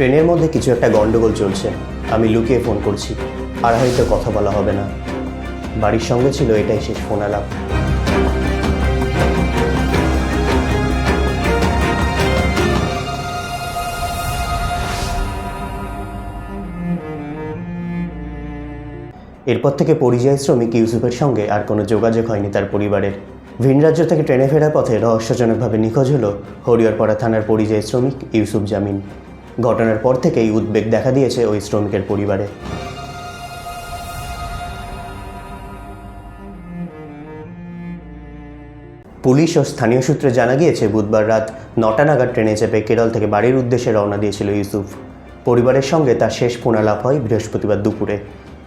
ট্রেনের মধ্যে কিছু একটা গন্ডগোল চলছে। আমি লুকিয়ে ফোন করছি। আর হয়তো কথা বলা হবে না। বাড়ির সঙ্গে ছিল এটাই শেষ ফোন আলাপ এরপর থেকে পরিযায়ী শ্রমিক ইউসুফের সঙ্গে আর কোনো যোগাযোগ হয়নি তার পরিবারের। ভিন রাজ্য থেকে ট্রেনে ফেরার পথে রহস্যজনকভাবে নিখোঁজ হল হরিয়ারপাড়া থানার পরিযায়ী শ্রমিক ইউসুফ জামিন। ঘটনার পর থেকেই উদ্বেগ দেখা দিয়েছে ওই শ্রমিকের পরিবারে। পুলিশ ও স্থানীয় সূত্রে জানা গিয়েছে, বুধবার রাত নটা নাগাদ ট্রেনে চেপে কেরল থেকে বাড়ির উদ্দেশ্যে রওনা দিয়েছিল ইউসুফ। পরিবারের সঙ্গে তার শেষ ফোনালাপ হয় বৃহস্পতিবার দুপুরে।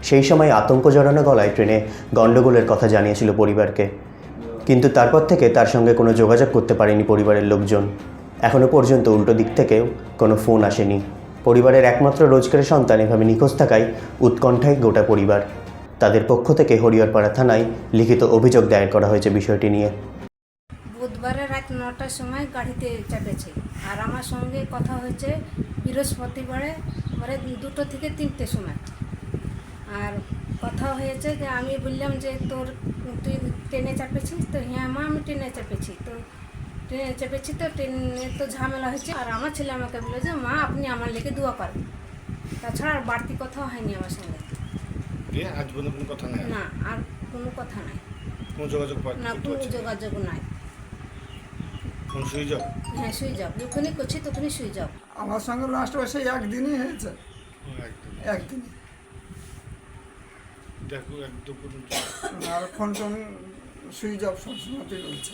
সেই সময় আতঙ্ক জড়ানো গলায় ট্রেনে গণ্ডগোলের কথা জানিয়েছিল পরিবারকে। কিন্তু তারপর থেকে তার সঙ্গে কোনো যোগাযোগ করতে পারেনি পরিবারের লোকজন। এখনও পর্যন্ত উল্টো দিক থেকেও কোনো ফোন আসেনি। পরিবারের একমাত্র রোজগারের সন্তান এভাবে নিখোঁজ থাকায় উৎকণ্ঠায় গোটা পরিবার। তাদের পক্ষ থেকে হরিহরপাড়া থানায় লিখিত অভিযোগ দায়ের করা হয়েছে বিষয়টি নিয়ে। বুধবারে রাত নটার সময় গাড়িতে চেপেছে। আর আমার সঙ্গে কথা হয়েছে বৃহস্পতিবারে মানে দুটো থেকে তিনটে সময়। আর কথা হয়েছে যে আমি বললাম যে তোর, তুই ট্রেনে চাপেছিস? তো হ্যাঁ মা, আমি ট্রেনে চাপেছি। তো ট্রেনে চেপেছি তো ট্রেনে তো ঝামেলা হয়েছে। আর আমার ছেলে আমাকে বলে যে মা আপনি আমার লেগে দোয়া করেন। তাছাড়া আর বাড়তি কথাও হয়নি আমার সঙ্গে। আজ কোনো কথা নেই? না আর কোনো কথা নাই। কোনো যোগাযোগ না কোনো যোগাযোগ নাই। Phone switch off? হ্যাঁ শুয়ে যাও যখনই করছি তখনই শুয়ে যাও আমার সঙ্গে লাস্ট বসে একদিনই হয়েছে। একদম একদিন দেখো একদম কোনো আর ফোন টোন সুইচ অফ সবসময়তেই রয়েছে।